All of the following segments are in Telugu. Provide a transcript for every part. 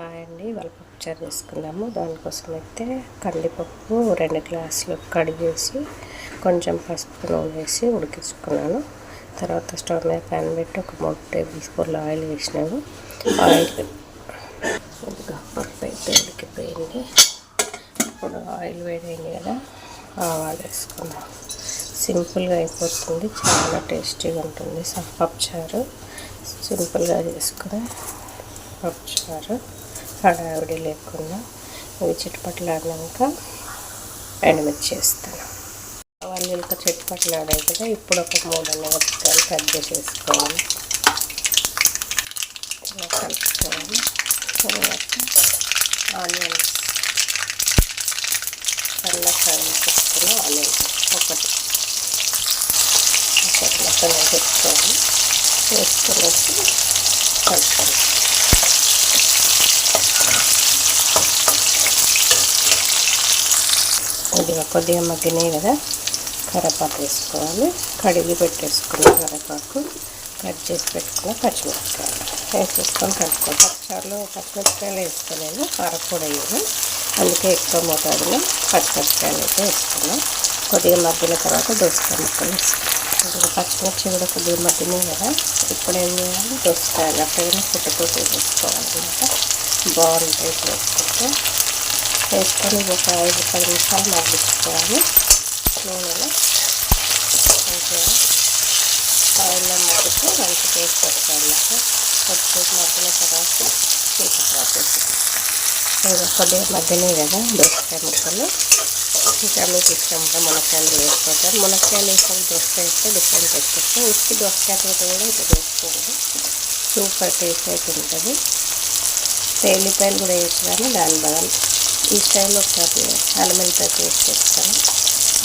హాయ్ అండి. ఇవాళ పప్పుచారు చేసుకున్నాము దానికోసం అయితే కందిపప్పు రెండు గ్లాసులు కడిగేసి కొంచెం పసుపు నూనె వేసి ఉడికించుకున్నాను. తర్వాత స్టవ్ మీద ప్యాన్ పెట్టి ఒక మూడు టేబుల్ స్పూన్లు ఆయిల్ వేసినాను. ఆయిల్ కొద్దిగా పప్పు అయితే ఉడికిపోయింది. ఇప్పుడు ఆయిల్ వేడైంది కదా ఆవాలు వేసుకుందాం. సింపుల్గా అయిపోతుంది. చాలా టేస్టీగా ఉంటుంది. పప్పుచారు సింపుల్గా చేసుకుని పప్పుచారు హడావిడి లేకుండా ఇవి చిట్టుపట్లాడినాక ఎండుమిర్చి వేస్తాను వాళ్ళు ఇంకా చిట్టుపట్లాడాయి కదా ఇప్పుడు ఒక మూడు మిరపకాయలు కట్ చేసుకోవాలి ఇలా కలుపుకోవాలి తర్వాత ఆనియన్స్ చల్లకాయలు పెట్టుకుని ఆనియన్స్ ఒకటి. ఒకటి మొత్తం పెట్టుకోవాలి వేసుకునేసి కలుపుకోవాలి కొద్దిగా కొద్దిగా మగ్గినాయి కదా? కరివేపాకు వేసుకోవాలి. కడిగి పెట్టేసుకున్న కరివేపాకు కట్ చేసి పెట్టుకున్న పచ్చిమిరపకాయలు. వేసేసుకొని కలుపుకోవాలి పచ్చిచారులో పచ్చిమిరపకాయలు వేసుకోలేను కారపొడి వేయను అందుకే ఎక్కువ మోతాదులో పచ్చిమిరపకాయలు అయితే వేసుకున్నాం. కొద్దిగా మగ్గిన తర్వాత దోసకాయ ముక్కలు వేసుకున్నాం కొద్దిగా పచ్చిమిర్చి కూడా కొద్దిగా మగ్గినాయి కదా? ఇప్పుడు ఏం చేయాలి? దోసకాయలు అక్కడ పుట్టుతోటి వేసుకోవాలన్నమాట బాగుంటాయి వేసుకుంటే వేసుకొని ఒక ఐదు పది నిమిషాలు మగ్గించుకోవాలి నూనెలో మంచిగా ఆయిల్లో మగ్గితే మంచి టేస్ట్ వస్తుంది కొద్దిసేపు మగ్గిన తర్వాత ఇంకా ప్రాసెస్ ఇంకా కొద్దిగా మగ్గనే కదా దోసకాయ ముక్కలు. ఇంకా మీకు ఇష్టం కూడా మునక్కాయలు వేసుకుంటారు మునక్కాయలు వేసుకొని దోసకాయ వేస్తే డిఫరెంట్ టేస్ట్ వస్తుంది. ఉత్తి దోసకాయతో కూడా ఇట్లా వేసుకోండి సూపర్ టేస్ట్ అయితే ఉంటుంది. తేలిపాయలు కూడా వేసి దాని బదులు ఈ స్టైల్లో ఒకసారి అల్లమెల్లిపాయ పేస్ట్ చేస్తాను.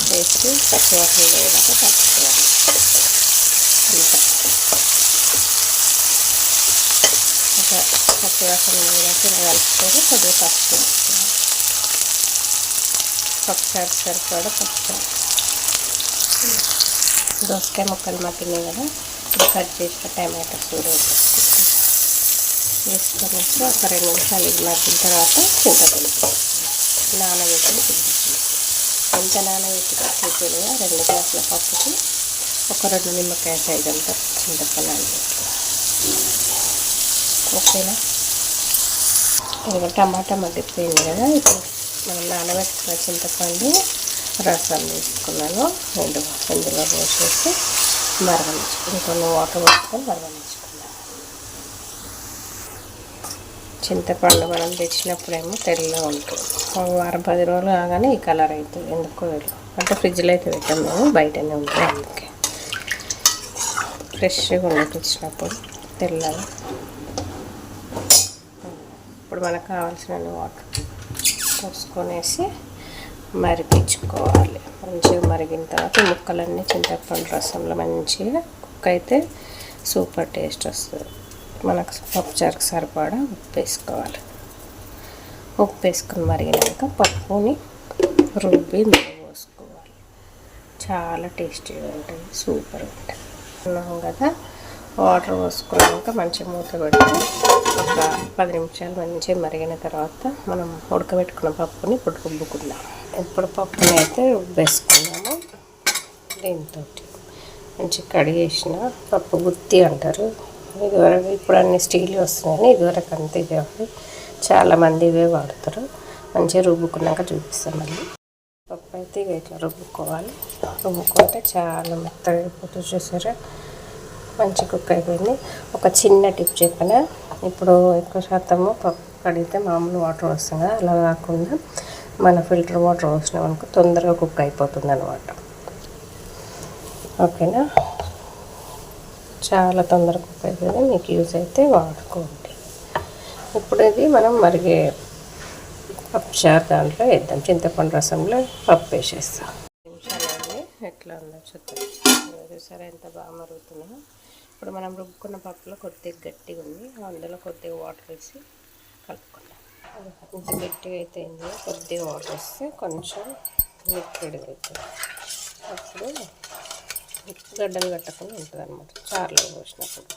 వేసి పచ్చివాసన వేయడానికి కలుపుకోవాలి. ఒక ఒక పచ్చివాసన వేయడానికి ఇలా కలుపుకొని కొద్దిగా పసుపు వేసుకోవాలి. పప్పుచారు సరిపడా పప్పుచారు. దోసకాయ ముక్కలు మగ్గినాయి కదా. ఇప్పుడు కట్ చేసిన టమాటోస్ కూడా వేసుకొని ఒక రెండు నిమిషాలు ఇది మగ్గిన తర్వాత చింతపండు. నానబెట్టి ఎంత నానబెట్టి చెప్పినగా రెండు గ్లాసుల పప్పుకి ఒక రెండు నిమ్మకాయ సైజ్ అంతా చింతపండు నానబెట్టి ఓకేనా? ఇంకా టమాటా మగ్గిపోయింది కదా ఇప్పుడు మనం నానబెట్టుకున్న చింతపండు రసం తీసుకున్నాను రెండు ఇందులో పోసేసి మరగనించుకుని ఇంకొన్ని వాటర్ పోసుకొని మరగనించుకున్నాను చింతపండు మనం తెచ్చినప్పుడేమో తెల్లగా ఉంటుంది. ఒక వారం పది రోజులు కాగానే ఈ కలర్ అవుతుంది ఎందుకో తెలియదు అంటే ఫ్రిడ్జ్లో అయితే పెట్టాం మేము బయటనే ఉంటాయి అందుకే. ఫ్రెష్గా ఉండి తెల్లగా. ఇప్పుడు మనకు కావాల్సిన వాటర్ పోసుకొనేసి మరిగించుకోవాలి. మంచిగా మరిగిన తర్వాత ముక్కలన్నీ చింతపండు రసంలో మంచిగా కుక్ అయితే సూపర్ టేస్ట్ వస్తుంది. మనకు పప్పుచారుకు సరిపడా ఉప్పు వేసుకోవాలి. ఉప్పు వేసుకుని మరిగినాక పప్పుని రుబ్బి పోసుకోవాలి. చాలా టేస్టీగా ఉంటుంది సూపర్ ఉంటుంది. ఉన్నాం కదా వాటర్ పోసుకున్నాక మంచిగా మూత పెట్టి ఒక పది నిమిషాలు మంచిగా మరిగిన తర్వాత మనం ఉడకబెట్టుకున్న పప్పుని ఇప్పుడు రుబ్బుకుందాం. ఇప్పుడు పప్పుని అయితే రుబ్బేసుకున్నాము. దీంతో మంచి కడిగేసిన పప్పు గుత్తి అంటారు. ఇదివరకు ఇప్పుడు అన్ని స్టీల్ వస్తున్నాయి. ఇదివరకు అంతే కాబట్టి చాలామంది ఇవే వాడతారు. మంచిగా రుబ్బుకున్నాక చూపిస్తాం మళ్ళీ. పప్పు అయితే ఇక ఇట్లా రుబ్బుకోవాలి? రుబ్బుకుంటే చాలా మెత్తగా అయిపోతుంది చూసారా? మంచి కుక్ అయిపోయింది. ఒక చిన్న టిప్ చెప్పిన. ఇప్పుడు ఎక్కువ శాతము పప్పు కడిగితే మామూలు వాటర్ వస్తుంది కదా. అలా కాకుండా మన ఫిల్టర్ వాటర్ పోసినాం అనుకో తొందరగా కుక్ అయిపోతుంది అనమాట ఓకేనా? చాలా తొందరగా కుక్ మీకు యూజ్ అయితే వాడుకోండి. ఇప్పుడు ఇది మనం మరిగే పప్పుచారు దాంట్లో వేద్దాం. చింతపండు రసంలో పప్పు వేసేస్తాం. నిమిషాలండి ఎట్లా ఉందో చూద్దాం. చూసారా ఎంత బాగా మరుగుతుందో. ఇప్పుడు మనం రుబ్బుకున్న పప్పులో కొద్దిగా గట్టిగా ఉంది. అందులో కొద్దిగా వాటర్ వేసి కలుపుకుందాం. ఇంత గట్టిగా అయితే అయింది కొద్దిగా వాటర్ వేస్తే కొంచెం లిక్విడ్గా అవుతుంది. అప్పుడు గడ్డలు కట్టకుండా ఉంటుంది అనమాట చారులో పోసినప్పుడు.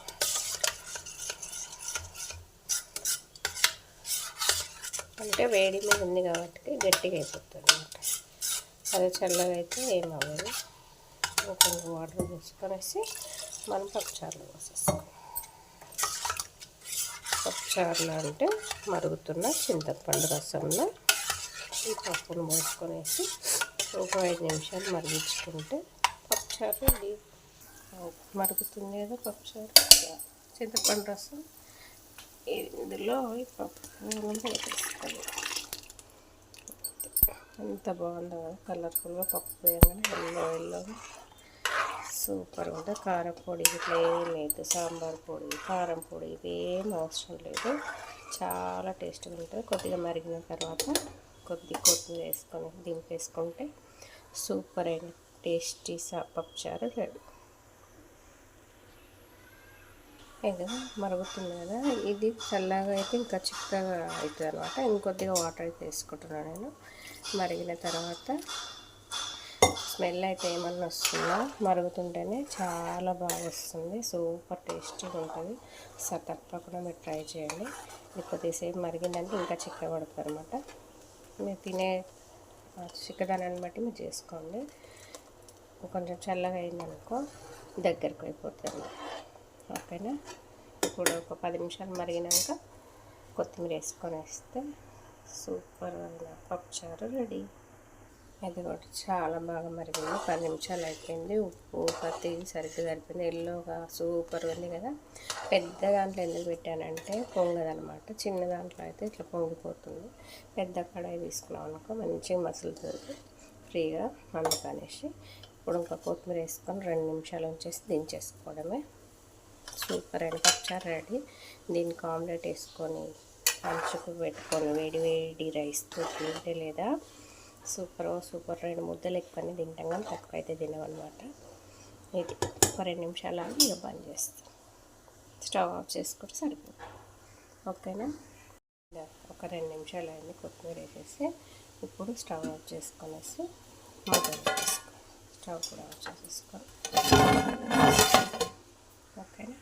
అంటే వేడి మీద ఉంది కాబట్టి గట్టిగా అయిపోతుంది అనమాట అదే చల్లగా అయితే ఏం అవ్వదు. కొంచెం వాటర్ పోసుకొనేసి మనం పప్పుచారులు పోసేస్తాం. పప్పుచారులు అంటే మరుగుతున్న చింతపండు రసంలో ఈ పప్పును పోసుకొనేసి ఒక ఐదు నిమిషాలు మరిగించుకుంటే పప్పుచారు రెడీ మరుగుతుంది కదా పప్పుచారు. చింతపండు రసం. ఇందులో పప్పు వేసేసుకోవాలి ఎంత బాగుందో కదా కలర్ఫుల్గా పప్పు వేయగానే ఎల్లో ఎల్లో సూపర్ ఉంటుంది కారం పొడి ఇట్లా ఏం లేదు. సాంబార్ పొడి కారం పొడి ఇవేం అవసరం లేదు. చాలా టేస్ట్గా ఉంటుంది. కొద్దిగా మరిగిన తర్వాత కొద్ది కొత్తిమీర వేసుకొని దింపేసుకుంటే సూపర్ అయిన టేస్టీ సా పప్పుచారు రెడీ. ఇది మరుగుతుంది కదా ఇది చల్లగా అయితే ఇంకా చిక్కగా అవుతుంది అనమాట ఇంకొద్దిగా వాటర్ అయితే వేసుకుంటున్నాను నేను. మరిగిన తర్వాత స్మెల్ అయితే ఏమన్నా వస్తుందా? మరుగుతుంటేనే చాలా బాగా వస్తుంది. సూపర్ టేస్టీగా ఉంటుంది. సార్ తప్పకుండా మీరు ట్రై చేయండి. కొద్దిసేపు మరిగిందంటే ఇంకా చిక్క పడుతుంది అనమాట మీరు తినే చిక్కదనాన్ని బట్టి మీరు చేసుకోండి. కొంచెం చల్లగా అయిందనుకో దగ్గరకు అయిపోతుంది. ఓకేనా? ఇప్పుడు ఒక పది నిమిషాలు మరిగినాక కొత్తిమీర వేసుకొని వేస్తే సూపర్ పప్పుచారు రెడీ. అది కూడా చాలా బాగా మరిగింది. పది నిమిషాలు అయిపోయింది. ఉప్పు పత్తి సరిగ్గా సరిపోయింది. ఎల్లోగా సూపర్ ఉంది కదా? పెద్ద దాంట్లో ఎందుకు పెట్టానంటే పొంగదనమాట చిన్న దాంట్లో అయితే ఇట్లా పొంగిపోతుంది. పెద్ద కడాయి తీసుకున్నాం అనుకో మంచిగా మసులుతుంది. ఫ్రీగా అందుకనేసి ఇప్పుడు ఇంకా కొత్తిమీర వేసుకొని రెండు నిమిషాలు ఉంచేసి దించేసుకోవడమే. సూపర్ అండ్ పప్చారు రెడీ. దీనికి ఆమ్లెట్ వేసుకొని పంచుకు పెట్టుకొని వేడి వేడి రైస్తో తింటే లేదా? సూపర్ సూపర్ రెండు ముద్దలు ఎక్కువని తింటాం కానీ తక్కువ అయితే తినమన్నమాట. ఇది ఒక రెండు నిమిషాలు ఆగి ఇక బంద్ చేస్తాం. స్టవ్ ఆఫ్ చేసుకుంటే సరిపోతుంది. ఓకేనా? ఒక రెండు నిమిషాలు అయింది కొత్తిమీర వేసేసి ఇప్పుడు స్టవ్ ఆఫ్ చేసుకొనేసి మొదలు చేసుకో స్టవ్ కూడా ఆఫ్ చేసేసుకో ఓకేనా